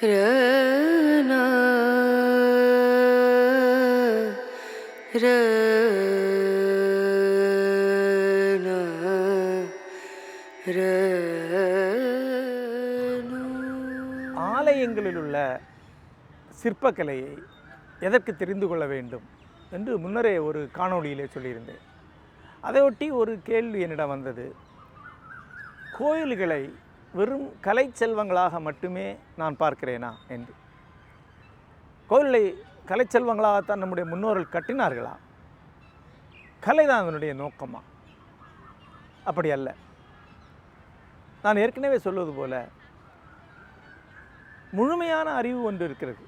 ரனா ரனா ஆலயங்களில் உள்ள சிற்பக்கலையை எதற்கு தெரிந்து கொள்ள வேண்டும் என்று முன்னரே ஒரு காணொளியிலே சொல்லியிருந்தேன். அதையொட்டி ஒரு கேள்வி என்னிடம் வந்தது. கோயில்களை வெறும் கலை செல்வங்களாக மட்டுமே நான் பார்க்கிறேனா என்று. கோயிலை கலை செல்வங்களாகத்தான் நம்முடைய முன்னோர்கள் கட்டினார்களா? கலைதான் அதனுடைய நோக்கமா? அப்படி அல்ல. நான் ஏற்கனவே சொல்வது போல முழுமையான அறிவு ஒன்று இருக்கிறது.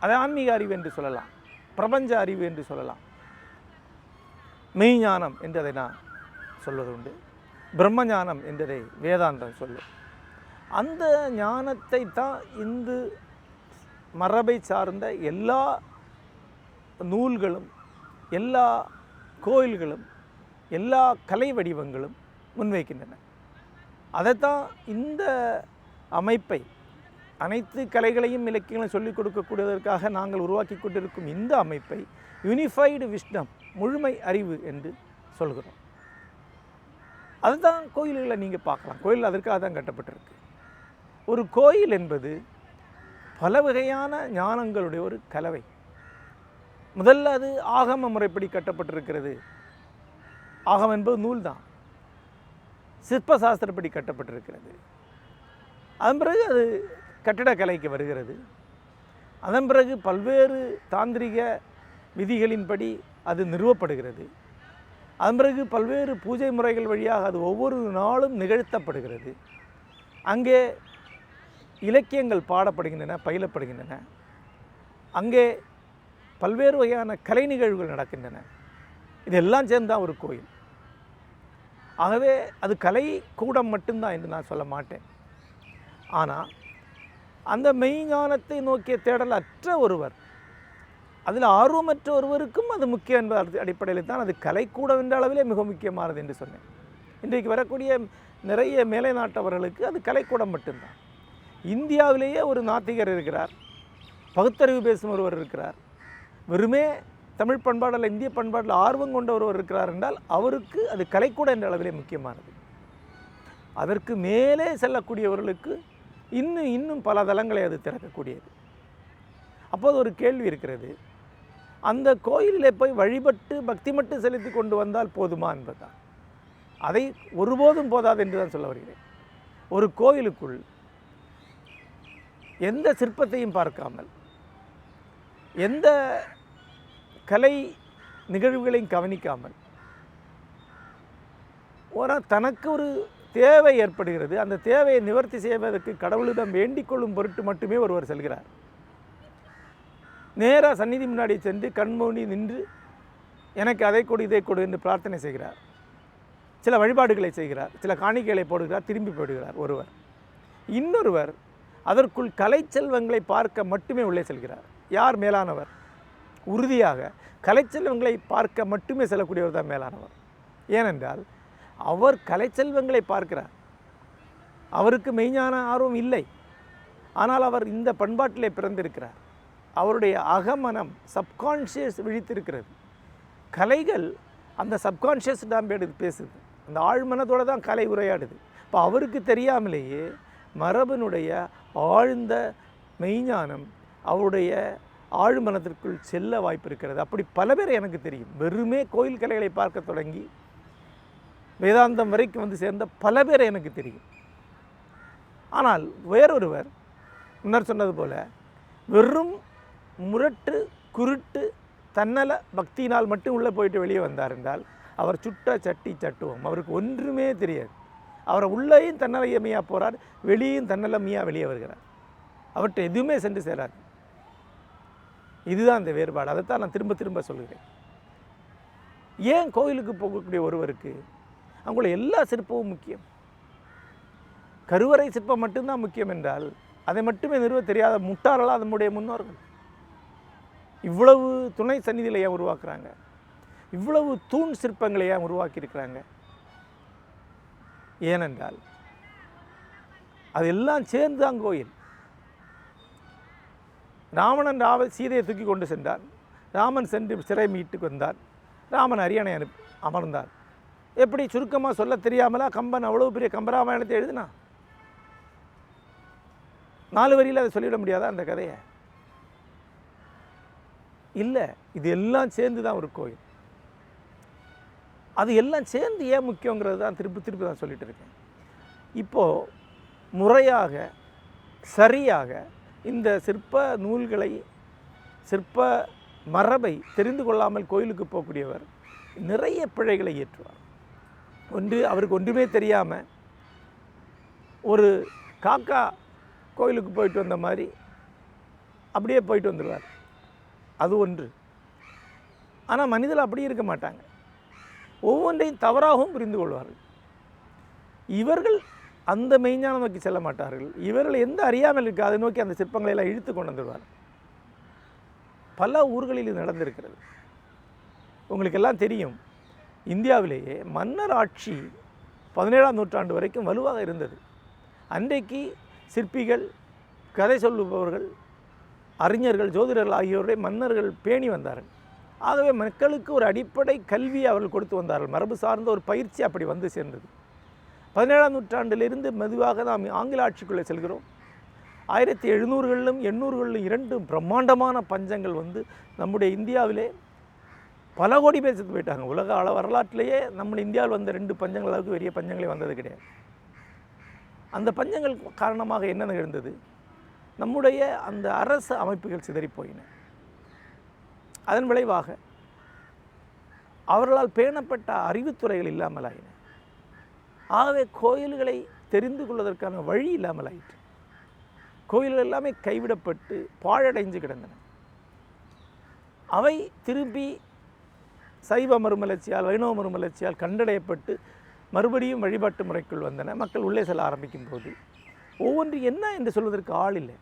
அது ஆன்மீக அறிவு என்று சொல்லலாம் பிரபஞ்ச அறிவு என்று சொல்லலாம். மெய்ஞானம் என்று அதை நான் சொல்வது உண்டு பிரம்மஞானம் என்றதை வேதாந்தம் சொல்லும். அந்த ஞானத்தை தான் இந்து மரபை சார்ந்த எல்லா நூல்களும் எல்லா கோயில்களும் எல்லா கலை வடிவங்களும் முன்வைக்கின்றன. அதைத்தான் இந்த அமைப்பை அனைத்து கலைகளையும் இலக்கியங்களையும் சொல்லிக் கொடுக்கக்கூடியதற்காக நாங்கள் உருவாக்கி கொண்டிருக்கும் இந்த அமைப்பை யூனிஃபைடு விஸ்டம் முழுமை அறிவு என்று சொல்கிறோம். அதுதான் கோயில்களை நீங்கள் பார்க்கலாம். கோயில் அதற்காக தான் கட்டப்பட்டிருக்கு. ஒரு கோயில் என்பது பல வகையான ஞானங்களுடைய ஒரு கலவை. முதல்ல அது ஆகம முறைப்படி கட்டப்பட்டிருக்கிறது. ஆகம் என்பது நூல் தான் சிற்ப சாஸ்திரப்படி கட்டப்பட்டிருக்கிறது. அதன் பிறகு அது கட்டிடக்கலைக்கு வருகிறது. அதன் பிறகு பல்வேறு தாந்திரிக விதிகளின்படி அது நிறுவப்படுகிறது. அதன் பிறகு பல்வேறு பூஜை முறைகள் வழியாக அது ஒவ்வொரு நாளும் நிகழ்த்தப்படுகிறது. அங்கே இலக்கியங்கள் பாடப்படுகின்றன பயிலப்படுகின்றன. அங்கே பல்வேறு வகையான கலை நிகழ்வுகள் நடக்கின்றன. இதெல்லாம் சேர்ந்தான் ஒரு கோயில். ஆகவே அது கலை கூடம் மட்டும்தான் என்று நான் சொல்ல மாட்டேன். ஆனால் அந்த மெய்ஞானத்தை நோக்கிய தேடல் அற்ற ஒருவர் அதில் ஆர்வமற்ற ஒருவருக்கும் அது முக்கியம் என்ற அடிப்படையில் தான் அது கலைக்கூடம் என்ற அளவிலே மிக முக்கியமானது என்று சொன்னேன். இன்றைக்கு வரக்கூடிய நிறைய மேலை நாட்டவர்களுக்கு அது கலைக்கூடம் மட்டும்தான். இந்தியாவிலேயே ஒரு நாத்திகர் இருக்கிறார் பகுத்தறிவு பேசும் ஒருவர் இருக்கிறார் வெறுமே தமிழ் பண்பாடில் இந்திய பண்பாட்டில் ஆர்வம் கொண்ட ஒருவர் இருக்கிறார் என்றால் அவருக்கு அது கலைக்கூடம் என்ற அளவிலே முக்கியமானது. அதற்கு மேலே செல்லக்கூடியவர்களுக்கு இன்னும் இன்னும் பல தளங்களை அது திறக்கக்கூடியது. அப்போது ஒரு கேள்வி இருக்கிறது. அந்த கோயிலிலே போய் வழிபட்டு பக்தி மட்டும் செலுத்தி கொண்டு வந்தால் போதுமா என்பதுதான். அதை ஒருபோதும் போதாது என்று தான் சொல்ல வருகிறேன். ஒரு கோயிலுக்குள் எந்த சிற்பத்தையும் பார்க்காமல் எந்த கலை நிகழ்வுகளையும் கவனிக்காமல் ஒரு தனக்கு ஒரு தேவை ஏற்படுகிறது. அந்த தேவையை நிவர்த்தி செய்வதற்கு கடவுளிடம் வேண்டிக் கொள்ளும் பொருட்டு மட்டுமே ஒருவர் செல்கிறார். நேராக சந்நிதி முன்னாடி சென்று கண்மூடி நின்று எனக்கு அதை கொடு இதை கொடு என்று பிரார்த்தனை செய்கிறார். சில வழிபாடுகளை செய்கிறார். சில காணிக்கைகளை போடுகிறார். திரும்பி போடுகிறார் ஒருவர். இன்னொருவர் அதற்குள் கலை செல்வங்களை பார்க்க மட்டுமே உள்ளே செல்கிறார். யார் மேலானவர்? உறுதியாக கலைச்செல்வங்களை பார்க்க மட்டுமே செல்லக்கூடியவர் தான் மேலானவர். ஏனென்றால் அவர் கலைச்செல்வங்களை பார்க்கிறார். அவருக்கு மெய்ஞான ஆர்வம் இல்லை. ஆனால் அவர் இந்த பண்பாட்டிலே பிறந்திருக்கிறார். அவருடைய அகமனம் சப்கான்ஷியஸ் விழித்திருக்கிறது. கலைகள் அந்த சப்கான்ஷியஸ் டாம் பேசுது. அந்த ஆழ்மனத்தோடு தான் கலை உரையாடுது. இப்போ அவருக்கு தெரியாமலேயே மரபனுடைய ஆழ்ந்த மெய்ஞானம் அவருடைய ஆழ்மனத்திற்குள் செல்ல வாய்ப்பு இருக்கிறது அப்படி பல பேர் எனக்கு தெரியும். வெறுமே கோயில் கலைகளை பார்க்க தொடங்கி வேதாந்தம் வரைக்கும் வந்து சேர்ந்த பல பேர் எனக்கு தெரியும். ஆனால் வேறொருவர் முன்னர் சொன்னது போல் வெறும் முரட்டு குருட்டு தன்னல பக்தியினால் மட்டும் உள்ளே போயிட்டு வெளியே வந்தார் என்றால் அவர் சுட்ட சட்டி சட்டுவோம் அவருக்கு ஒன்றுமே தெரியாது. அவரை உள்ளேயும் தன்னலையமையாக போகிறார் வெளியும் தன்னலமையாக வெளியே வருகிறார். அவர்கிட்ட எதுவுமே சென்று சேராது. இதுதான் இந்த வேறுபாடு. அதைத்தான் நான் திரும்ப திரும்ப சொல்கிறேன். ஏன் கோயிலுக்கு போகக்கூடிய ஒருவருக்கு அங்குள்ள எல்லா சிற்பமும் முக்கியம்? கருவறை சிற்பம் மட்டும்தான் முக்கியம் என்றால் அதை மட்டுமே நிறுவ தெரியாத முட்டாளர்களா நம்முடைய முன்னோர்கள். இவ்வளவு துணை சந்நிதிகளை ஏன் உருவாக்குறாங்க? இவ்வளவு தூண் சிற்பங்களை ஏன் உருவாக்கியிருக்கிறாங்க? ஏனென்றால் அதெல்லாம் சேர்ந்து தான் கோயில். ராவணன் ராவ சீதையை தூக்கி கொண்டு சென்றான் ராமன் சென்று சிறை மீட்டுக்கு வந்தான் ராமன் அரியணை அனுப்பி அமர்ந்தார். எப்படி சுருக்கமாக சொல்ல தெரியாமலா கம்பன் அவ்வளோ பெரிய கம்பராமாயணத்தை எழுதினா நாலு வரியில் அதை சொல்லிவிட முடியாதா அந்த கதையை? இல்லை இது எல்லாம் சேர்ந்து தான் ஒரு கோயில். அது எல்லாம் சேர்ந்து ஏன் முக்கியங்கிறது தான் திருப்பி திருப்பி தான் சொல்லிட்டு இருக்கேன். இப்போது முறையாக சரியாக இந்த சிற்ப நூல்களை சிற்ப மரபை தெரிந்து கொள்ளாமல் கோயிலுக்கு போகக்கூடியவர் நிறைய பிழைகளை ஏற்றுவார். ஒன்று அவருக்கு ஒன்றுமே தெரியாமல் ஒரு காக்கா கோயிலுக்கு போயிட்டு வந்த மாதிரி அப்படியே போயிட்டு வந்துடுவார் அது ஒன்று. ஆனால் மனிதர்கள் அப்படி இருக்க மாட்டாங்க. ஒவ்வொன்றையும் தவறாகவும் புரிந்து கொள்வார்கள். இவர்கள் அந்த மெய்ஞானம் நோக்கி செல்ல மாட்டார்கள். இவர்கள் எந்த அறியாமல் இருக்கு அதை நோக்கி அந்த சிற்பங்களை எல்லாம் இழுத்து கொண்டு வந்துடுவார் பல ஊர்களில் இது நடந்திருக்கிறது. உங்களுக்கெல்லாம் தெரியும் இந்தியாவிலேயே மன்னர் ஆட்சி பதினேழாம் நூற்றாண்டு வரைக்கும் வலுவாக இருந்தது. அன்றைக்கு சிற்பிகள் கதை சொல்லுபவர்கள் அறிஞர்கள் ஜோதிடர்கள் ஆகியோரை மன்னர்கள் பேணி வந்தார்கள். ஆகவே மக்களுக்கு ஒரு அடிப்படை கல்வி அவர்கள் கொடுத்து வந்தார்கள். மரபு சார்ந்த ஒரு பயிற்சி அப்படி வந்து சேர்ந்தது. பதினேழாம் நூற்றாண்டிலிருந்து மெதுவாக நாம் ஆங்கில ஆட்சிக்குள்ளே செல்கிறோம். ஆயிரத்தி எழுநூறுகளிலும் எண்ணூறுகளிலும் இரண்டு பிரம்மாண்டமான பஞ்சங்கள் வந்து நம்முடைய இந்தியாவிலே பல கோடி பேர் செத்து போயிட்டாங்க. உலக அள வரலாற்றிலேயே நம்ம இந்தியாவில் வந்த ரெண்டு பஞ்சங்கள் அளவுக்கு பெரிய பஞ்சங்களே வந்தது கிடையாது. அந்த பஞ்சங்கள் காரணமாக என்ன நிகழ்ந்தது நம்முடைய அந்த அரசு அமைப்புகள் சிதறிப் போயின. அதன் விளைவாக அவர்களால் பேணப்பட்ட அறிவுத்துறைகள் இல்லாமல் ஆயின ஆகவே கோயில்களை தெரிந்து கொள்வதற்கான வழி இல்லாமல் ஆயிற்று கோயில்கள் எல்லாமே கைவிடப்பட்டு பாழடைஞ்சு கிடந்தன. அவை திரும்பி சைவ மறுமலர்ச்சியால் வைணவ மறுமலர்ச்சியால் கண்டடையப்பட்டு மறுபடியும் வழிபாட்டு முறைக்குள் வந்தன. மக்கள் உள்ளே செல்ல ஆரம்பிக்கும் போது ஒவ்வொன்று என்ன என்று சொல்வதற்கு ஆள் இல்லை.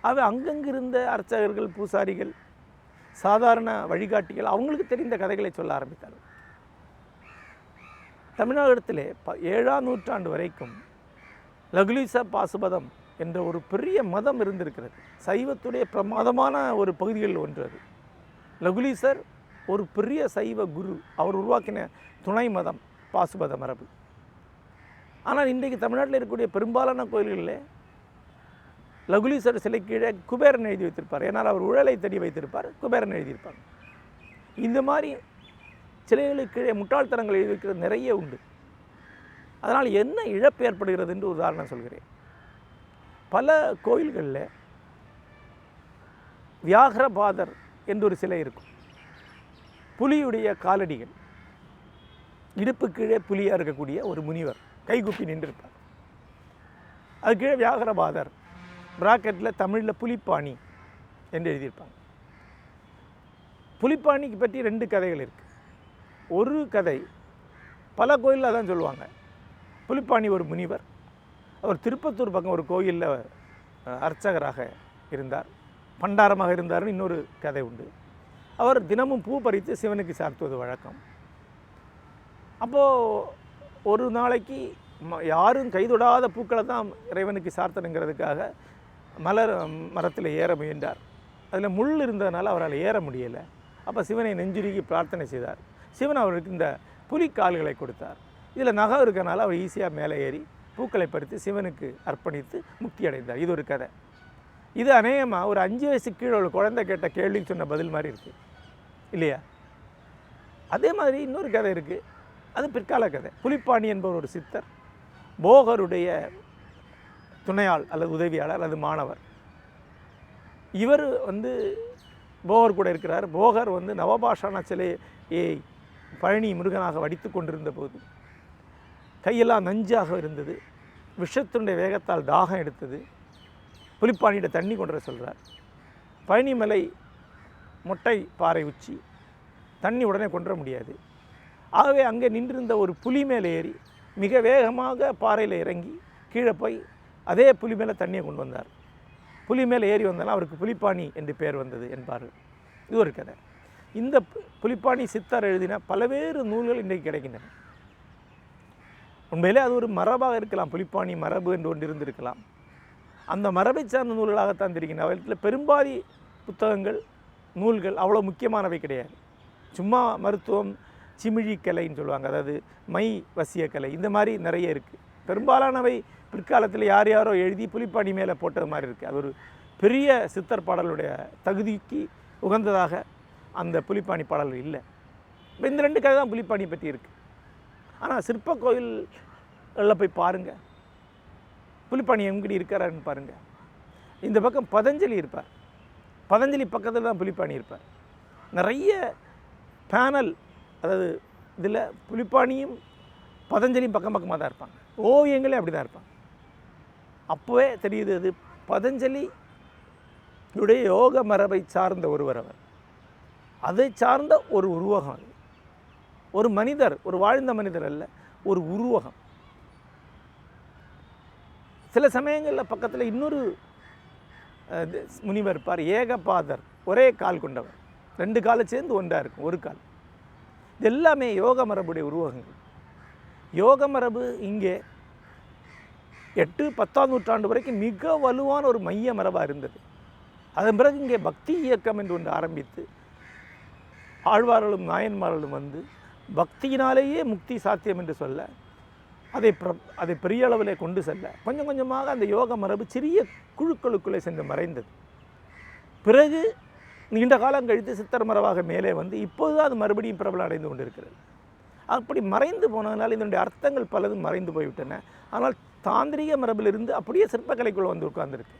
அவை அங்கங்கிருந்த அர்ச்சகர்கள் பூசாரிகள் சாதாரண வழிகாட்டிகள் அவங்களுக்கு தெரிந்த கதைகளை சொல்ல ஆரம்பித்தார்கள். தமிழகத்தில் ப ஏழாம் நூற்றாண்டு வரைக்கும் லகுலிச பாசுபதம் என்ற ஒரு பெரிய மதம் இருந்திருக்கிறது. சைவத்துடைய பிரமாதமான ஒரு பகுதிகளில் ஒன்று அது. லகுலீசர் ஒரு பெரிய சைவ குரு. அவர் உருவாக்கின துணை மதம் பாசுபத மரபு. ஆனால் இன்றைக்கு தமிழ்நாட்டில் இருக்கக்கூடிய பெரும்பாலான கோயில்களில் லகுலீஸ்வரர் சிலை கீழே குபேரன் எழுதி வைத்திருப்பார். ஏன்னால் அவர் உழலை தேடி வைத்திருப்பார் குபேரன் எழுதியிருப்பார். இந்த மாதிரி சிலைகளுக்கு கீழே முட்டாள்தனங்கள் எழுதி வைக்கிறது நிறைய உண்டு. அதனால் என்ன இழப்பு ஏற்படுகிறது என்று உதாரணம் சொல்கிறேன். பல கோயில்களில் வியாகரபாதர் என்று ஒரு சிலை இருக்கும். புலியுடைய காலடிகள் இடுப்பு கீழே புலியாக இருக்கக்கூடிய ஒரு முனிவர். கைகுப்பி நின்றிருப்பார். அது கீழே வியாகரபாதர் பிராக்கெட்டில் தமிழில் புலிப்பாணி என்று எழுதியிருப்பாங்க. புலிப்பாணிக்கு பற்றி ரெண்டு கதைகள் இருக்குது ஒரு கதை பல கோயிலில் தான் சொல்லுவாங்க. புலிப்பாணி ஒரு முனிவர் அவர் திருப்பத்தூர் பக்கம் ஒரு கோயிலில் அர்ச்சகராக இருந்தார். பண்டாரமாக இருந்தார்னு இன்னொரு கதை உண்டு. அவர் தினமும் பூ பறித்து சிவனுக்கு சாத்துவது வழக்கம். அப்போது ஒரு நாளைக்கு ம- யாரும் கைதொடாத பூக்களை தான் இறைவனுக்கு சார்த்தனுங்கிறதுக்காக மலர் மரத்தில் ஏற முயன்றார். அதில் முள் இருந்ததுனால அவரால் ஏற முடியலை. அப்போ சிவனை நெஞ்சுருகி பிரார்த்தனை செய்தார். சிவன் அவருக்கு இந்த புலி கால்களை கொடுத்தார். இதில் நகம் இருக்கனால அவர் ஈஸியாக மேலே ஏறி பூக்களை பறித்து சிவனுக்கு அர்ப்பணித்து முக்தி அடைந்தார். இது ஒரு கதை. இது அநேகமாக ஒரு அஞ்சு வயசு கீழே உள்ள குழந்தை கேட்ட கேள்விக்கு சொன்ன பதில் மாதிரி இருக்குது இல்லையா? அதே மாதிரி இன்னொரு கதை இருக்குது அது பிற்கால கதை. புலிப்பாணி என்பவர் ஒரு சித்தர் போகருடைய துணையாள் அல்லது உதவியாளர் அல்லது மாணவர். இவர் வந்து போகர் கூட இருக்கிறார். போகர் வந்து நவபாஷான சிலையை பழனி முருகனாக வடித்து கொண்டிருந்த போது கையெல்லாம் நஞ்சாக இருந்தது. விஷத்தினுடைய வேகத்தால் தாகம் எடுத்தது. புலிப்பாணியிட தண்ணி கொண்டு வர சொல்கிறார் பழனிமலை மொட்டை பாறை உச்சி தண்ணி உடனே கொண்டு வர முடியாது. ஆகவே அங்கே நின்றிருந்த ஒரு புலி மேலே ஏறி மிக வேகமாக பாறையில் இறங்கி கீழே போய் அதே புலி மேலே தண்ணியை கொண்டு வந்தார். புலி மேலே ஏறி வந்தாலும் அவருக்கு புலிப்பாணி என்று பெயர் வந்தது என்பார்கள். இது ஒரு கதை. இந்த பு- புலிப்பாணி சித்தார் எழுதின பலவேறு நூல்கள் இன்றைக்கு கிடைக்கின்றன. உண்மையிலே அது ஒரு மரபாக இருக்கலாம் புலிப்பாணி மரபு என்று ஒன்று இருந்திருக்கலாம். அந்த மரபை சார்ந்த நூல்களாகத்தான் தெரிகின்றன. அவற்றில் பெரும்பாதி புத்தகங்கள் நூல்கள் அவ்வளோ முக்கியமானவை கிடையாது. சும்மா மருத்துவம் சிமிழி கலைன்னு சொல்லுவாங்க. அதாவது மை வசிய கலை இந்த மாதிரி நிறைய இருக்குது பெரும்பாலானவை பிற்காலத்தில் யார் யாரோ எழுதி புலிப்பாணி மேலே போட்டது மாதிரி இருக்குது அது ஒரு பெரிய சித்தர் பாடலுடைய தகுதிக்கு உகந்ததாக அந்த புலிப்பாணி பாடல் இல்லை. இப்போ இந்த ரெண்டு கதை தான் புலிப்பாணி பற்றி இருக்குது ஆனால் சிற்ப கோயிலில் போய் பாருங்கள் புலிப்பாணி எங்கடி இருக்காரான்னு பாருங்கள் இந்த பக்கம் பதஞ்சலி இருப்பார். பதஞ்சலி பக்கத்தில் தான் புலிப்பாணி இருப்பார். நிறைய பேனல் அதாவது இதில் புலிப்பாணியும் பதஞ்சலியும் பக்கம் பக்கமாக தான் இருப்பாங்க. ஓவியங்களே அப்படி தான் இருப்பாங்க. அப்போவே தெரியுது அது பதஞ்சலி உடைய யோக மரபை சார்ந்த ஒருவர் அவர். அதை சார்ந்த ஒரு உருவகம் அது. ஒரு மனிதர் ஒரு வாழ்ந்த மனிதர் அல்ல ஒரு உருவகம். சில சமயங்களில் பக்கத்தில் இன்னொரு இது முனிவர் இருப்பார் ஏகபாதர். ஒரே கால் கொண்டவர். ரெண்டு காலை சேர்ந்து ஒன்றாக இருக்கும் ஒரு கால். இது எல்லாமே யோக மரபுடைய உருவகங்கள். யோக மரபு இங்கே எட்டு பத்தாம் நூற்றாண்டு வரைக்கும் மிக வலுவான ஒரு மைய மரபாக இருந்தது. அதன் பிறகு இங்கே பக்தி இயக்கம் என்று ஒன்று ஆரம்பித்து ஆழ்வார்களும் நாயன்மார்களும் வந்து பக்தியினாலேயே முக்தி சாத்தியம் என்று சொல்ல அதை பிர அதை பெரிய அளவிலே கொண்டு செல்ல கொஞ்சம் கொஞ்சமாக அந்த யோக மரபு சிறிய குழுக்களுக்குள்ளே சென்று மறைந்தது. பிறகு நீண்ட காலம் கழித்து சித்தர் மரபாக மேலே வந்து இப்போது அது மறுபடியும் பிரபலம் அடைந்து கொண்டிருக்கிறது. அப்படி மறைந்து போனதுனால் இதனுடைய அர்த்தங்கள் பலதும் மறைந்து போய்விட்டன. ஆனால் தாந்திரிக மரபிலிருந்து அப்படியே சிற்பக்கலைக்குள்ளே வந்து உட்கார்ந்துருக்கு.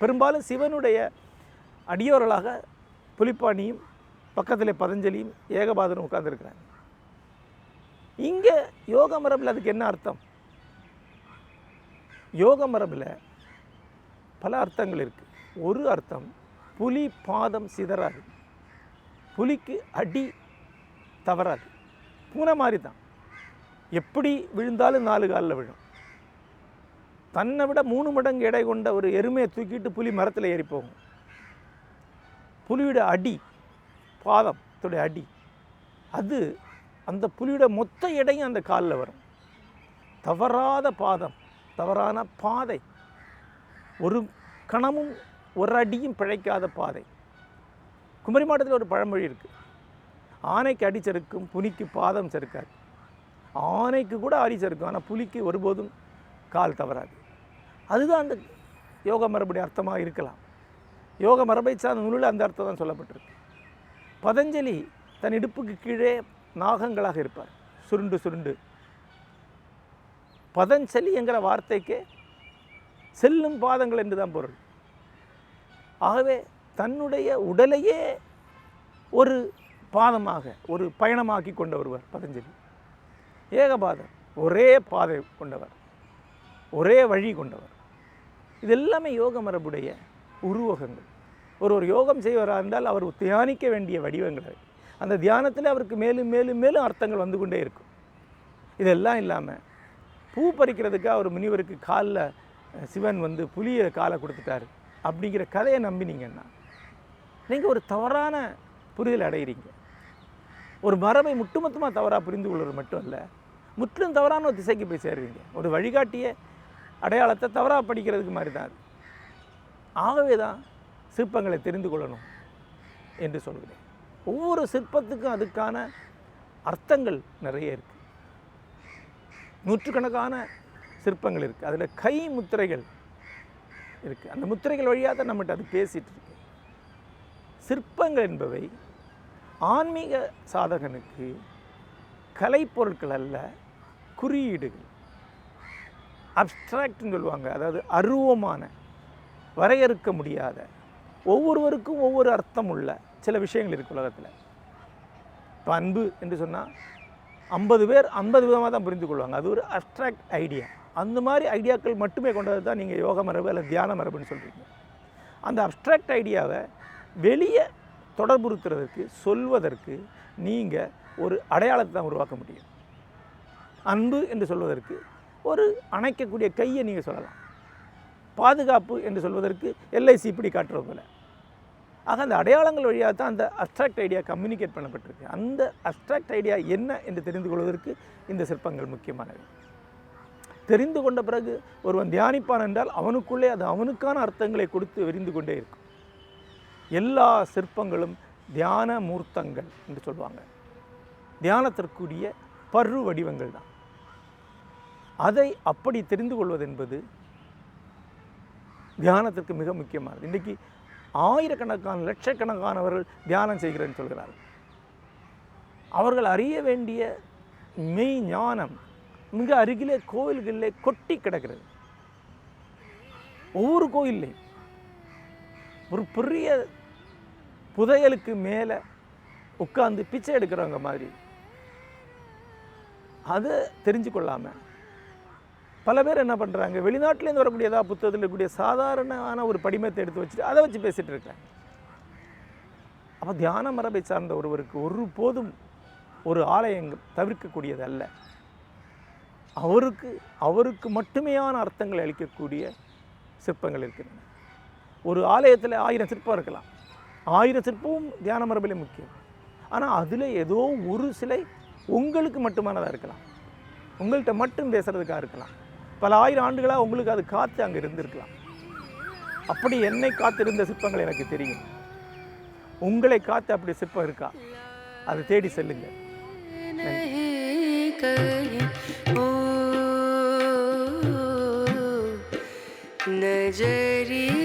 பெரும்பாலும் சிவனுடைய அடியோர்களாக புலிப்பாணியும் பக்கத்தில் பதஞ்சலியும் ஏகபாதனும் உட்கார்ந்துருக்கிறாங்க இங்கே யோக மரபில் அதுக்கு என்ன அர்த்தம்? யோக மரபில் பல அர்த்தங்கள் இருக்குது ஒரு அர்த்தம் புலி பாதம் சிதறாது. புலிக்கு அடி தவறாது. பூனை மாதிரி தான் எப்படி விழுந்தாலும் நாலு காலில் விழும். தன்னை விட மூணு மடங்கு எடை கொண்ட ஒரு எருமையை தூக்கிட்டு புலி மரத்தில் ஏறி போகும். புலியோட அடி பாதத்துடைய அடி அது அந்த புலியோட மொத்த எடையும் அந்த காலில் வரும். தவறாத பாதம் தவறான பாதை. ஒரு கணமும் ஒரு அடியும் பிழைக்காத பாதை. குமரி மாவட்டத்தில் ஒரு பழமொழி இருக்குது ஆனைக்கு அடி செருக்கும் புலிக்கு பாதம் செருக்காது. ஆனைக்கு கூட அடி செருக்கும் ஆனால் புலிக்கு ஒருபோதும் கால் தவறாது. அதுதான் அந்த யோக மரபுடைய அர்த்தமாக இருக்கலாம். யோக மரபை சார்ந்த நூலில் அந்த அர்த்தம் தான் சொல்லப்பட்டிருக்கு. பதஞ்சலி தன் இடுப்புக்கு கீழே நாகங்களாக இருப்பார். சுருண்டு சுருண்டு. பதஞ்சலி என்கிற வார்த்தைக்கு செல்லும் பாதங்கள் என்று தான் பொருள். ஆகவே தன்னுடைய உடலையே ஒரு பாதமாக ஒரு பயணமாக்கி கொண்ட ஒருவர் பதஞ்சலி. ஏகபாதம் ஒரே பாதை கொண்டவர் ஒரே வழி கொண்டவர். இது எல்லாமே யோக மரபுடைய உருவகங்கள். ஒரு ஒரு யோகம் செய்வராக இருந்தால் அவர் தியானிக்க வேண்டிய வடிவங்கள் அந்த தியானத்தில் அவருக்கு மேலும் மேலும் மேலும் அர்த்தங்கள் வந்து கொண்டே இருக்கும். இதெல்லாம் இல்லாமல் பூ பறிக்கிறதுக்காக ஒரு முனிவருக்கு காலில் சிவன் வந்து புலியை காலை கொடுத்துட்டாரு. அப்படிங்கிற கதையை நம்பினீங்கன்னா நீங்கள் ஒரு தவறான புரிதல் அடைகிறீங்க ஒரு மரபை முட்டுமொத்தமாக தவறாக புரிந்து கொள்வது மட்டும் இல்லை முற்றிலும் தவறான ஒரு திசைக்கு போய் சேருவீங்க. ஒரு வழிகாட்டிய அடையாளத்தை தவறாக படிக்கிறதுக்கு மாதிரி தான் அது. ஆகவே தான் சிற்பங்களை தெரிந்து கொள்ளணும் என்று சொல்கிறேன். ஒவ்வொரு சிற்பத்துக்கும் அதுக்கான அர்த்தங்கள் நிறைய இருக்குது நூற்றுக்கணக்கான சிற்பங்கள் இருக்குது அதில் கை முத்திரைகள் இருக்குது அந்த முத்திரைகள் வழியாக தான் நம்மகிட்ட அது பேசிகிட்டு இருக்கு. சிற்பங்கள் என்பவை ஆன்மீக சாதகனுக்கு கலைப்பொருட்கள் அல்ல குறியீடுகள். அப்ட்ராக்ட்னு சொல்லுவாங்க. அதாவது அருவமான வரையறுக்க முடியாத ஒவ்வொருவருக்கும் ஒவ்வொரு அர்த்தம் உள்ள சில விஷயங்கள் இருக்குது உலகத்தில். இப்போ அன்பு என்று சொன்னால் ஐம்பது பேர் ஐம்பது விதமாக தான் புரிந்து கொள்வாங்க. அது ஒரு அப்ட்ராக்ட் ஐடியா அந்த மாதிரி ஐடியாக்கள் மட்டுமே கொண்டது தான் நீங்கள் யோக மரபு அல்லது தியான மரபுன்னு சொல்கிறீங்க அந்த அப்ஸ்ட்ராக்ட் ஐடியாவை வெளியே தொடர்புறுத்துறதற்கு சொல்வதற்கு நீங்கள் ஒரு அடையாளத்தை தான் உருவாக்க முடியும். அன்பு என்று சொல்வதற்கு ஒரு அணைக்கக்கூடிய கையை நீங்கள் சொல்லலாம். பாதுகாப்பு என்று சொல்வதற்கு எல்ஐசி இப்படி காட்டுறது போல. ஆக அந்த அடையாளங்கள் வழியாக தான் அந்த அப்ட்ராக்ட் ஐடியா கம்யூனிகேட் பண்ணப்பட்டிருக்கு. அந்த அப்ட்ராக்ட் ஐடியா என்ன என்று தெரிந்து கொள்வதற்கு இந்த சிற்பங்கள் முக்கியமானது தெரிந்து கொண்ட பிறகு ஒருவன் தியானிப்பான் என்றால் அவனுக்குள்ளே அது அவனுக்கான அர்த்தங்களை கொடுத்து விரிந்து கொண்டே இருக்கும். எல்லா சிற்பங்களும் தியான மூர்த்தங்கள் என்று சொல்லுவாங்க தியானத்திற்குரிய பரு வடிவங்கள் தான். அதை அப்படி தெரிந்து கொள்வது என்பது தியானத்திற்கு மிக முக்கியமானது. இன்றைக்கி ஆயிரக்கணக்கான லட்சக்கணக்கானவர்கள் தியானம் செய்கிறேன்னு சொல்கிறார்கள். அவர்கள் அறிய வேண்டிய மெய் ஞானம் மிக அருகிலே கோயில்களிலே கொட்டி கிடக்கிறது. ஒவ்வொரு கோயில்லையும் ஒரு பெரிய புதையலுக்கு மேலே உட்காந்து பிச்சை எடுக்கிறவங்க மாதிரி. அதை தெரிஞ்சு கொள்ளாமல் பல பேர் என்ன பண்ணுறாங்க வெளிநாட்டிலேருந்து வரக்கூடிய ஏதாவது புத்தகத்தில் இருக்கக்கூடிய சாதாரணமான ஒரு படிமத்தை எடுத்து வச்சுட்டு அதை வச்சு பேசிகிட்டு இருக்காங்க. அப்போ தியான மரபை சார்ந்த ஒருவருக்கு ஒரு போதும் ஒரு ஆலயங்கள் தவிர்க்கக்கூடியது அல்ல அவருக்கு அவருக்கு மட்டுமேயான அர்த்தங்களை அளிக்கக்கூடிய சிற்பங்கள் இருக்கின்றன. ஒரு ஆலயத்தில் ஆயிரம் சிற்பம் இருக்கலாம். ஆயிரம் சிற்பமும் தியான மரபிலே முக்கியம். ஆனால் அதில் ஏதோ ஒரு சிலை உங்களுக்கு மட்டுமானதாக இருக்கலாம். உங்கள்கிட்ட மட்டும் பேசுகிறதுக்காக இருக்கலாம். பல ஆயிரம் ஆண்டுகளாக உங்களுக்கு அது காத்து அங்கே இருந்திருக்கலாம். அப்படி என்னை காத்திருந்த சிற்பங்கள் எனக்கு தெரியும். உங்களை காத்து அப்படி சிற்பம் இருக்கா? அதை தேடி செல்லுங்கள். नजरिया